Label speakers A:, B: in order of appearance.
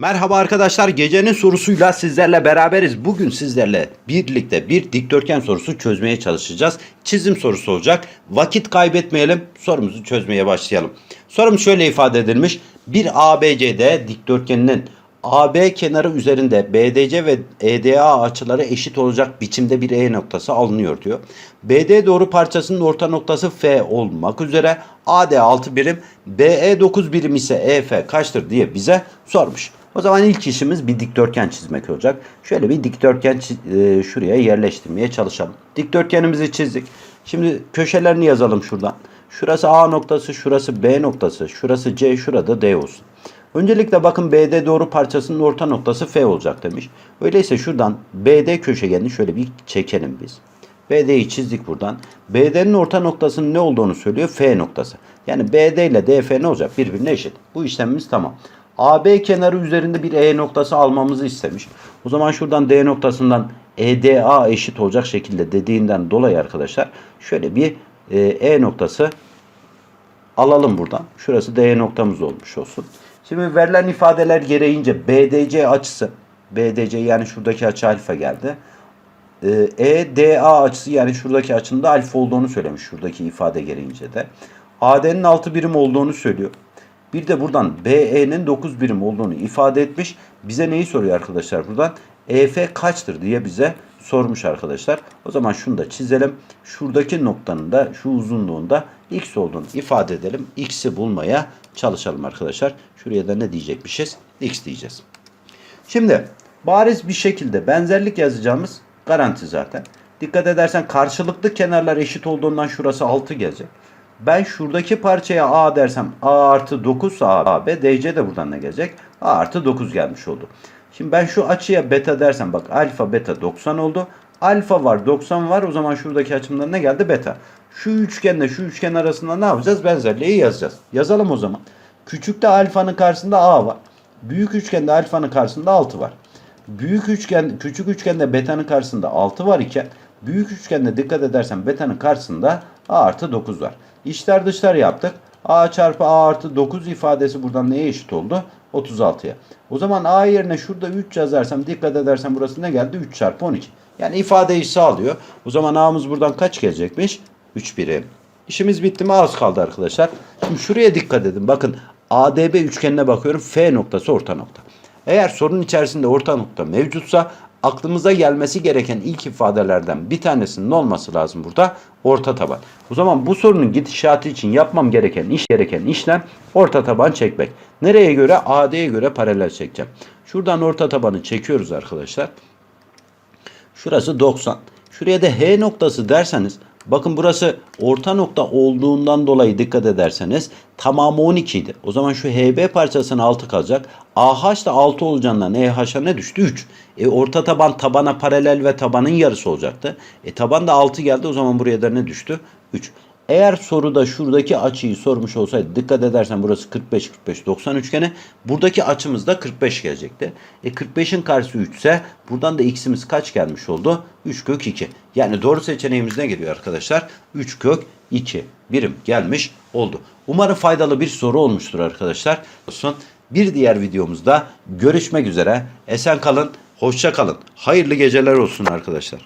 A: Merhaba arkadaşlar gecenin sorusuyla sizlerle beraberiz. Bugün sizlerle birlikte bir dikdörtgen sorusu çözmeye çalışacağız. Çizim sorusu olacak. Vakit kaybetmeyelim sorumuzu çözmeye başlayalım. Sorum şöyle ifade edilmiş. Bir ABCD dikdörtgeninin AB kenarı üzerinde BDC ve EDA açıları eşit olacak biçimde bir E noktası alınıyor diyor. BD doğru parçasının orta noktası F olmak üzere AD 6 birim, BE 9 birim ise EF kaçtır diye bize sormuş. O zaman ilk işimiz bir dikdörtgen çizmek olacak. Şöyle bir dikdörtgen e, şuraya yerleştirmeye çalışalım. Dikdörtgenimizi çizdik. Şimdi köşelerini yazalım şuradan. Şurası A noktası, şurası B noktası, şurası C, şurada D olsun. Öncelikle bakın BD doğru parçasının orta noktası F olacak demiş. Öyleyse şuradan BD köşegenini şöyle bir çekelim biz. BD'yi çizdik buradan. BD'nin orta noktasının ne olduğunu söylüyor? F noktası. Yani BD ile DF ne olacak? Birbirine eşit. Bu işlemimiz tamam. AB kenarı üzerinde bir E noktası almamızı istemiş. O zaman şuradan D noktasından EDA eşit olacak şekilde dediğinden dolayı arkadaşlar şöyle bir e, E noktası alalım buradan. Şurası D noktamız olmuş olsun. Şimdi verilen ifadeler gereğince BDC açısı BDC yani şuradaki açı alfa geldi. Ee, EDA açısı yani şuradaki açının da alfa olduğunu söylemiş şuradaki ifade gereğince de. AD'nin 6 birim olduğunu söylüyor. Bir de buradan BE'nin 9 birim olduğunu ifade etmiş. Bize neyi soruyor arkadaşlar buradan? EF kaçtır diye bize sormuş arkadaşlar. O zaman şunu da çizelim. Şuradaki noktanın da şu uzunluğunda x olduğunu ifade edelim. X'i bulmaya çalışalım arkadaşlar. Şuraya da ne diyecekmişiz? X diyeceğiz. Şimdi bariz bir şekilde benzerlik yazacağımız garanti zaten. Dikkat edersen karşılıklı kenarlar eşit olduğundan şurası 6 gelecek. Ben şuradaki parçaya A dersem A artı 9 AB DC de buradan ne gelecek? A artı 9 gelmiş oldu. Şimdi ben şu açıya beta dersem bak alfa beta 90 oldu. Alfa var 90 var o zaman şuradaki açımdan ne geldi? Beta. Şu üçgenle şu üçgen arasında ne yapacağız? Benzerliği yazacağız. Yazalım o zaman. Küçükte alfanın karşısında A var. Büyük üçgende alfanın karşısında 6 var. Büyük üçgen, küçük üçgende beta'nın karşısında 6 var iken büyük üçgende dikkat edersen beta'nın karşısında a artı 9 var. İçler dışlar yaptık. a çarpı a artı 9 ifadesi buradan neye eşit oldu? 36'ya. O zaman a yerine şurada 3 yazarsam dikkat edersen burası ne geldi? 3 çarpı 12. Yani ifadeyi sağlıyor. O zaman a'mız buradan kaç gelecekmiş? 3 birim. İşimiz bitti mi? Az kaldı arkadaşlar. Şimdi şuraya dikkat edin. Bakın ADB üçgenine bakıyorum. F noktası orta nokta. Eğer sorunun içerisinde orta nokta mevcutsa aklımıza gelmesi gereken ilk ifadelerden bir tanesinin ne olması lazım burada? Orta taban. O zaman bu sorunun gidişatı için yapmam gereken iş gereken işlem orta taban çekmek. Nereye göre? AD'ye göre paralel çekeceğim. Şuradan orta tabanı çekiyoruz arkadaşlar. Şurası 90. Şuraya da H noktası derseniz bakın burası orta nokta olduğundan dolayı dikkat ederseniz tamamı 12 idi. O zaman şu HB parçasının 6 kalacak. AH da 6 olacağından EH'a ne düştü? 3. E orta taban tabana paralel ve tabanın yarısı olacaktı. E taban da 6 geldi o zaman buraya da ne düştü? 3. Eğer soruda şuradaki açıyı sormuş olsaydı dikkat edersen burası 45 45 90 üçgeni. Buradaki açımız da 45 gelecekti. E 45'in karşısı 3 ise buradan da x'imiz kaç gelmiş oldu? 3 kök 2. Yani doğru seçeneğimiz ne geliyor arkadaşlar? 3 kök 2 birim gelmiş oldu. Umarım faydalı bir soru olmuştur arkadaşlar. Olsun. Bir diğer videomuzda görüşmek üzere. Esen kalın, hoşça kalın. Hayırlı geceler olsun arkadaşlar.